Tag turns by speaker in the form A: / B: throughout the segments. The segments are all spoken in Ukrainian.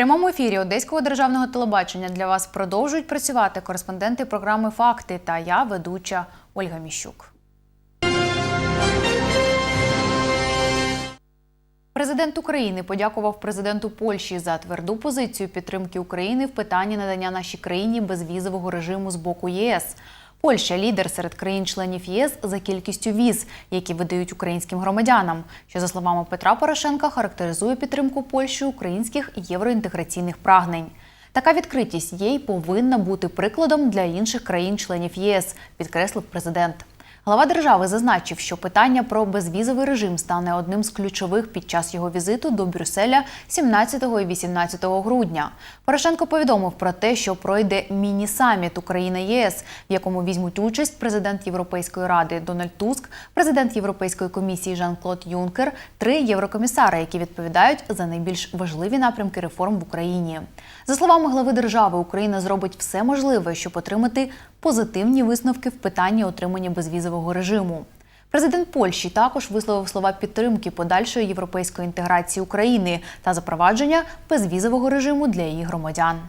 A: Прямому ефірі Одеського державного телебачення для вас продовжують працювати кореспонденти програми Факти та я, ведуча Ольга Міщук. Президент України подякував президенту Польщі за тверду позицію підтримки України в питанні надання нашій країні безвізового режиму з боку ЄС. Польща лідер серед країн-членів ЄС за кількістю віз, які видають українським громадянам, що за словами Петра Порошенка характеризує підтримку Польщі українських євроінтеграційних прагнень. Така відкритість їй повинна бути прикладом для інших країн-членів єС, підкреслив президент. Глава держави зазначив, що питання про безвізовий режим стане одним з ключових під час його візиту до Брюсселя 17 і 18 грудня. Порошенко повідомив про те, що пройде міні-саміт Україна ЄС, в якому візьмуть участь президент Європейської ради Дональд Туск, президент Європейської комісії Жан-Клод Юнкер, три єврокомісари, які відповідають за найбільш важливі напрямки реформ в Україні. За словами глави держави, Україна зробить все можливе, щоб отримати позитивні висновки в питанні отримання безвізового режиму. Президент Польщі також висловив слова підтримки подальшої європейської інтеграції України та запровадження безвізового режиму для її громадян.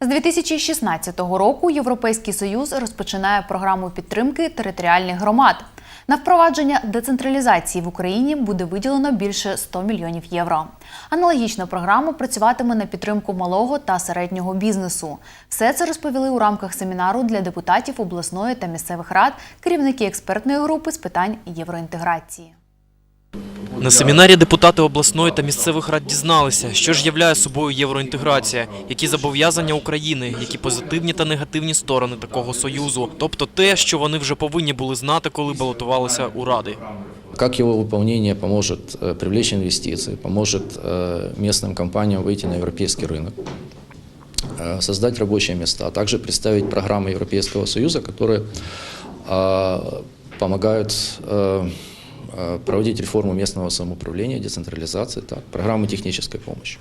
A: З 2016 року Європейський Союз розпочинає програму підтримки територіальних громад. На впровадження децентралізації в Україні буде виділено більше 100 мільйонів євро. Аналогічна програма працюватиме на підтримку малого та середнього бізнесу. Все це розповіли у рамках семінару для депутатів обласної та місцевих рад керівники експертної групи з питань євроінтеграції.
B: На семінарі депутати обласної та місцевих рад дізналися, що ж являє собою євроінтеграція, які зобов'язання України, які позитивні та негативні сторони такого союзу, тобто те, що вони вже повинні були знати, коли балотувалися у ради.
C: Как его выполнение поможет э, привлечь инвестиции, поможет э, местным компаниям выйти на европейский рынок, э, создать рабочие места, а также представить программы Европейского Союза, которые э, помогают э, э, проводить реформу местного самоуправления, децентрализации, так, программы технической помощи.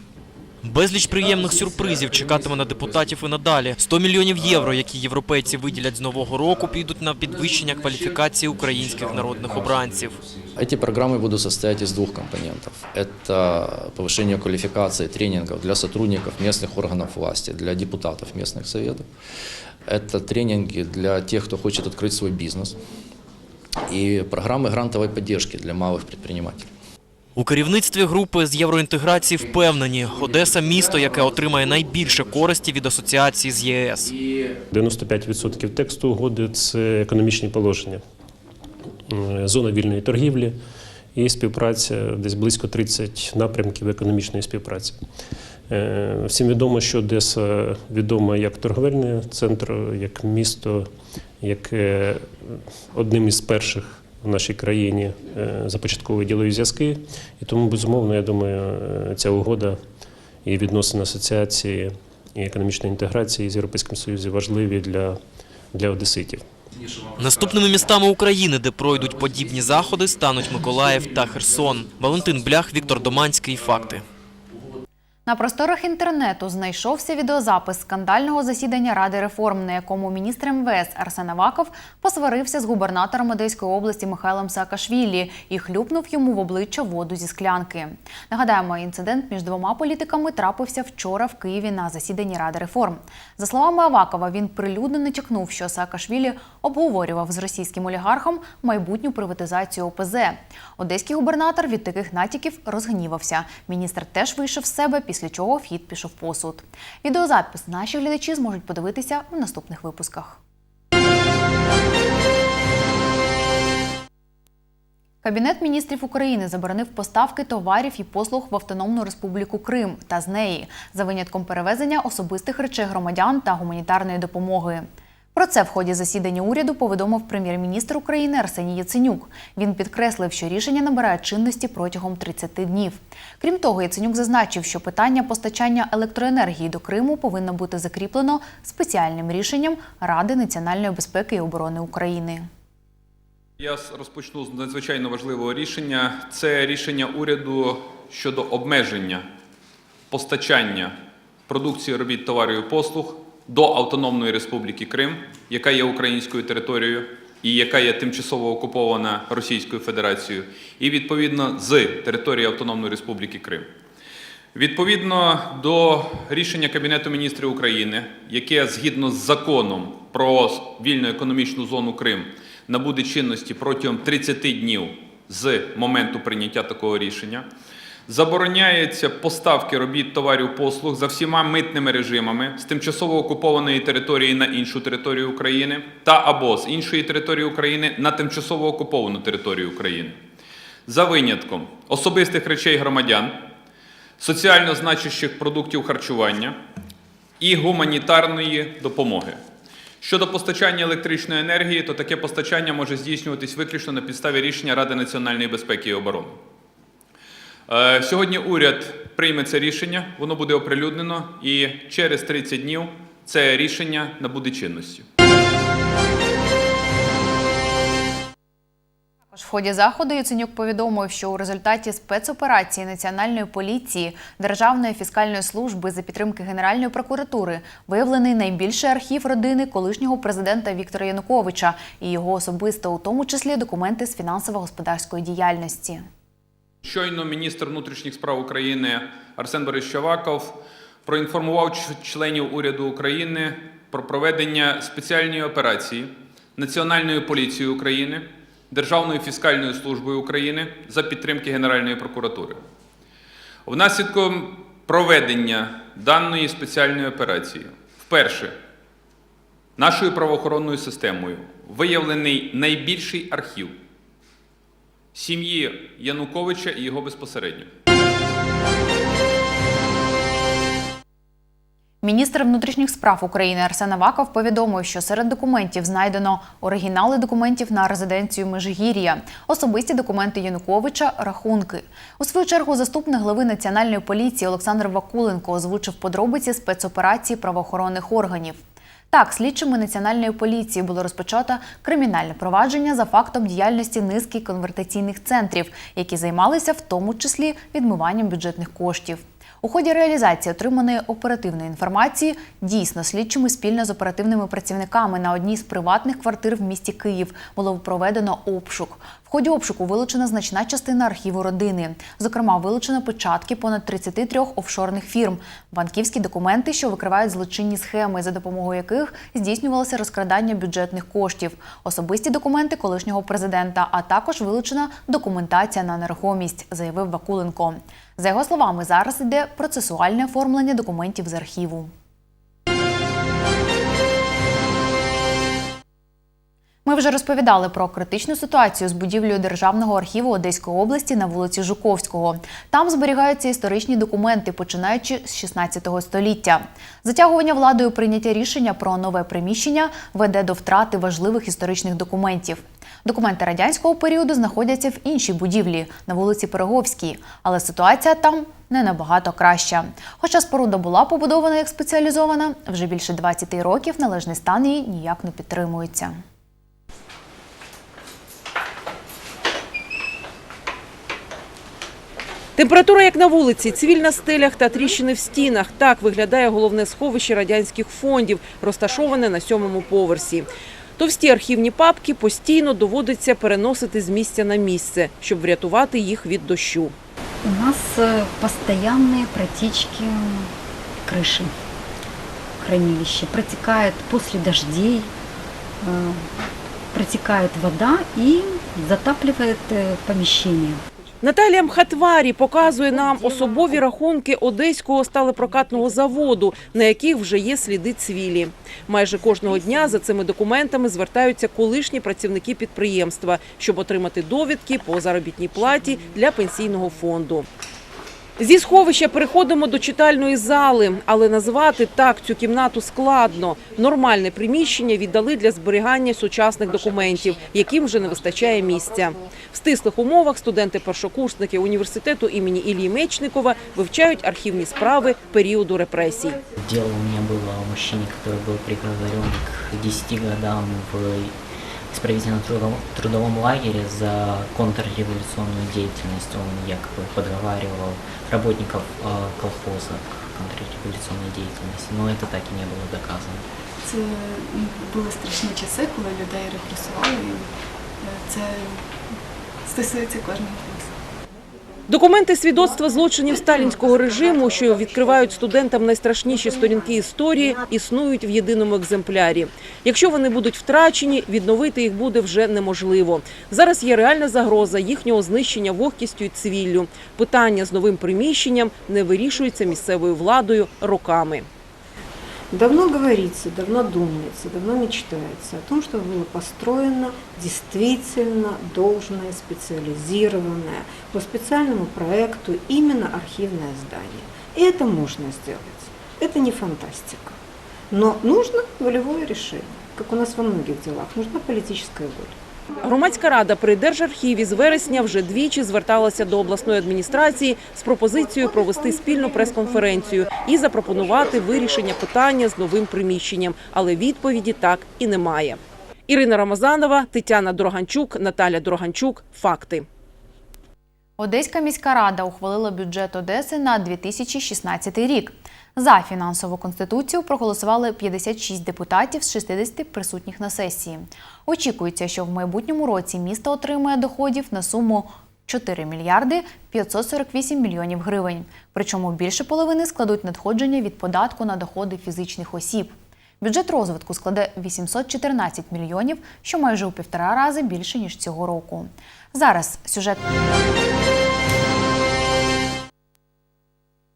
B: Безліч приємних сюрпризів чекатиме на депутатів і надалі. 100 мільйонів євро, які європейці виділять з нового року, підуть на підвищення кваліфікації українських народних обранців.
C: Эти программы будут состоять из двух компонентов. Это повышение квалификации тренингов для сотрудников местных органов власти, для депутатов местных советов. Это тренинги для тех, кто хочет открыть свой бизнес. И программы грантовой поддержки для малых предпринимателей.
B: У керівництві групи з євроінтеграції впевнені, Одеса – місто, яке отримає найбільше користі від асоціації з ЄС.
D: 95% тексту угоди це економічні положення, зона вільної торгівлі і співпраця десь близько 30 напрямків економічної співпраці. Е, Всім відомо, що Одеса відома як торговельний центр, як місто, яке одним із перших в нашій країні е, започатковує ділові зв'язки. І тому, безумовно, я думаю, е, ця угода і відносини асоціації і економічної інтеграції з Європейським Союзом важливі для, для одеситів.
B: Наступними містами України, де пройдуть подібні заходи, стануть Миколаїв та Херсон. Валентин Блях, Віктор Доманський. Факти.
A: На просторах інтернету знайшовся відеозапис скандального засідання Ради реформ, на якому міністр МВС Арсен Аваков посварився з губернатором Одеської області Михайлом Саакашвілі і хлюпнув йому в обличчя воду зі склянки. Нагадаємо, інцидент між двома політиками трапився вчора в Києві на засіданні Ради реформ. За словами Авакова, він прилюдно натякнув, що Саакашвілі обговорював з російським олігархом майбутню приватизацію ОПЗ. Одеський губернатор від таких натяків розгнівався. Міністр теж вийшов з себе, після чого в хід пішов посуд. Відеозапис наші глядачі зможуть подивитися в наступних випусках. Кабінет міністрів України заборонив поставки товарів і послуг в Автономну Республіку Крим та з неї за винятком перевезення особистих речей громадян та гуманітарної допомоги. Про це в ході засідання уряду повідомив прем'єр-міністр України Арсеній Яценюк. Він підкреслив, що рішення набирає чинності протягом 30 днів. Крім того, Яценюк зазначив, що питання постачання електроенергії до Криму повинно бути закріплено спеціальним рішенням Ради національної безпеки і оборони України.
E: Я розпочну з надзвичайно важливого рішення. Це рішення уряду щодо обмеження постачання продукції робіт товарів і послуг до Автономної Республіки Крим, яка є українською територією, і яка є тимчасово окупована Російською Федерацією, і відповідно з території Автономної Республіки Крим. Відповідно до рішення Кабінету міністрів України, яке згідно з законом про вільну економічну зону Крим набуде чинності протягом 30 днів з моменту прийняття такого рішення, забороняється поставки робіт товарів послуг за всіма митними режимами з тимчасово окупованої території на іншу територію України та або з іншої території України на тимчасово окуповану територію України. За винятком особистих речей громадян, соціально значущих продуктів харчування і гуманітарної допомоги. Щодо постачання електричної енергії, то таке постачання може здійснюватись виключно на підставі рішення Ради національної безпеки і оборони. Е, Сьогодні уряд прийме це рішення, воно буде оприлюднено, і через 30 днів це рішення набуде чинності.
A: В ході заходу Яценюк повідомив, що у результаті спецоперації Національної поліції, Державної фіскальної служби за підтримки Генеральної прокуратури виявлений найбільший архів родини колишнього президента Віктора Януковича і його особисто, у тому числі документи з фінансово-господарської діяльності.
E: Щойно міністр внутрішніх справ України Арсен Борисович Аваков проінформував членів уряду України про проведення спеціальної операції Національною поліцією України, Державною фіскальною службою України за підтримки Генеральної прокуратури. Внаслідок проведення даної спеціальної операції вперше нашою правоохоронною системою виявлений найбільший архів сім'ї Януковича і його безпосередньо.
A: Міністр внутрішніх справ України Арсен Аваков повідомив, що серед документів знайдено оригінали документів на резиденцію Межгір'я, особисті документи Януковича, рахунки. У свою чергу заступник глави національної поліції Олександр Вакуленко озвучив подробиці спецоперації правоохоронних органів. Так, слідчими національної поліції було розпочато кримінальне провадження за фактом діяльності низки конвертаційних центрів, які займалися в тому числі відмиванням бюджетних коштів. У ході реалізації отриманої оперативної інформації дійсно слідчими спільно з оперативними працівниками на одній з приватних квартир в місті Київ було проведено обшук. Ході обшуку вилучена значна частина архіву родини. Зокрема, вилучено печатки понад 33 офшорних фірм, банківські документи, що викривають злочинні схеми, за допомогою яких здійснювалося розкрадання бюджетних коштів, особисті документи колишнього президента, а також вилучена документація на нерухомість, заявив Вакуленко. За його словами, зараз йде процесуальне оформлення документів з архіву. Ми вже розповідали про критичну ситуацію з будівлею Державного архіву Одеської області на вулиці Жуковського. Там зберігаються історичні документи, починаючи з 16 століття. Затягування владою прийняття рішення про нове приміщення веде до втрати важливих історичних документів. Документи радянського періоду знаходяться в іншій будівлі на вулиці Пироговській, але ситуація там не набагато краща. Хоча споруда була побудована як спеціалізована, вже більше 20 років належний стан її ніяк не підтримується.
F: Температура як на вулиці, цивіль на стелях та тріщини в стінах. Так виглядає головне сховище радянських фондів, розташоване на сьомому поверсі. Товсті архівні папки постійно доводиться переносити з місця на місце, щоб врятувати їх від дощу.
G: У нас э, постоянные протечки крыши хранилища. Протекает после дождей, э, протекает вода и затапливает э, помещение.
F: Наталія Мхатварі показує нам особові рахунки одеського сталепрокатного заводу, на яких вже є сліди цвілі. Майже кожного дня за цими документами звертаються колишні працівники підприємства, щоб отримати довідки по заробітній платі для пенсійного фонду. Зі сховища переходимо до читальної зали, але назвати так цю кімнату складно. Нормальне приміщення віддали для зберігання сучасних документів, яким вже не вистачає місця. В стислих умовах студенти-першокурсники університету імені Ілії Мечникова вивчають архівні справи періоду репресій.
H: Дело у меня было о мужчине, который был приговорен к 10 годам в исправительном трудовом, трудовом лагере за контрреволюционную деятельность. Он якобы подговаривал работников э, колхоза к контрреволюционной деятельности, но это так и не было доказано.
I: Це були страшні часи, коли людей репресували і це стосується кожного з нас.
F: Документи свідоцтва злочинів сталінського режиму, що відкривають студентам найстрашніші сторінки історії, існують в єдиному екземплярі. Якщо вони будуть втрачені, відновити їх буде вже неможливо. Зараз є реальна загроза їхнього знищення вогкістю і цвіллю. Питання з новим приміщенням не вирішується місцевою владою роками.
J: Давно говорится, давно думается, давно мечтается о том, чтобы было построено действительно должное, специализированное по специальному проекту именно архивное здание. И это можно сделать. Это не фантастика. Но нужно волевое решение. Как у нас во многих делах, нужна политическая воля.
F: Громадська рада при Держархіві з вересня вже двічі зверталася до обласної адміністрації з пропозицією провести спільну прес-конференцію і запропонувати вирішення питання з новим приміщенням, але відповіді так і немає. Ірина Рамазанова, Тетяна Дроганчук, Наталя Дроганчук. Факти.
A: Одеська міська рада ухвалила бюджет Одеси на 2016 рік. За фінансову конституцію проголосували 56 депутатів з 60 присутніх на сесії. Очікується, що в майбутньому році місто отримає доходів на суму 4 мільярди 548 мільйонів гривень. Причому більше половини складуть надходження від податку на доходи фізичних осіб. Бюджет розвитку складе 814 мільйонів, що майже у півтора рази більше ніж цього року. Зараз сюжет.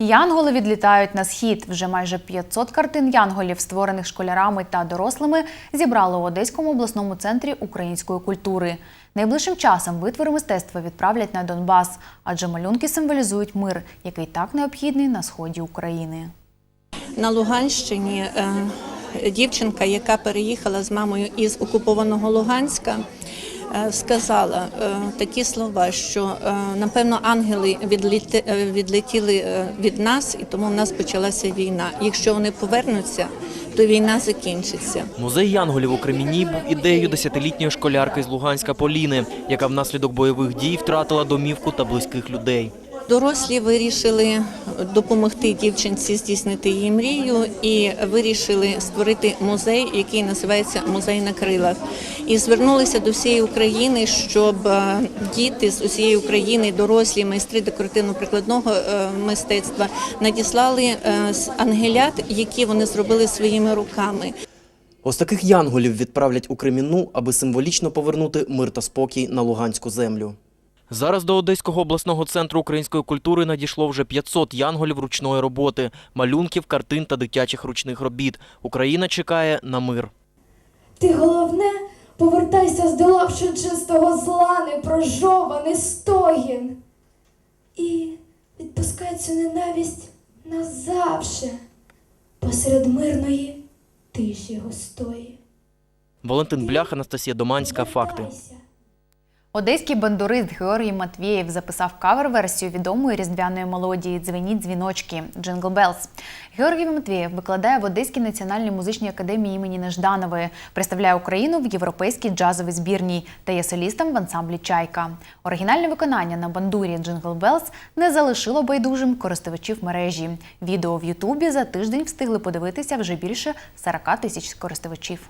A: Янголи відлітають на схід. Вже майже 500 картин янголів, створених школярами та дорослими, зібрали у Одеському обласному центрі української культури. Найближчим часом витвори мистецтва відправлять на Донбас, адже малюнки символізують мир, який так необхідний на сході України.
K: На Луганщині е, дівчинка, яка переїхала з мамою із окупованого Луганська, сказала е, такі слова, що е, напевно ангели е, відлетіли е, від нас, і тому в нас почалася війна. Якщо вони повернуться, то війна закінчиться.
B: Музей Янголів у Креміні був ідеєю десятилітньої школярки з Луганська Поліни, яка внаслідок бойових дій втратила домівку та близьких людей.
K: Дорослі вирішили допомогти дівчинці здійснити її мрію і вирішили створити музей, який називається Музей на крилах. І звернулися до всієї України, щоб е, діти з усієї України, дорослі майстри декоративно-прикладного е, мистецтва надіслали е, ангелят, які вони зробили своїми руками.
L: Ось таких янголів відправлять у Кремінну, аби символічно повернути мир та спокій на Луганську землю.
B: Зараз до Одеського обласного центру української культури надійшло вже 500 янголів ручної роботи, малюнків, картин та дитячих ручних робіт. Україна чекає на мир.
M: Ти головне, повертайся, здолавши чистого зла, непрожований стогін. І відпускай цю ненависть назавше посеред мирної тиші густої.
B: Валентин Блях, Анастасія Доманська. Факти.
A: Одеський бандурист Георгій Матвєєв записав кавер-версію відомої різдвяної мелодії Дзвеніть дзвіночки Джингл Белс. Георгій Матвєєв викладає в Одеській національній музичній академії імені Нежданової, представляє Україну в європейській джазовій збірній та є солістом в ансамблі Чайка. Оригінальне виконання на бандурі Джингл Белс не залишило байдужим користувачів мережі. Відео в Ютубі за тиждень встигли подивитися вже більше 40 тисяч користувачів.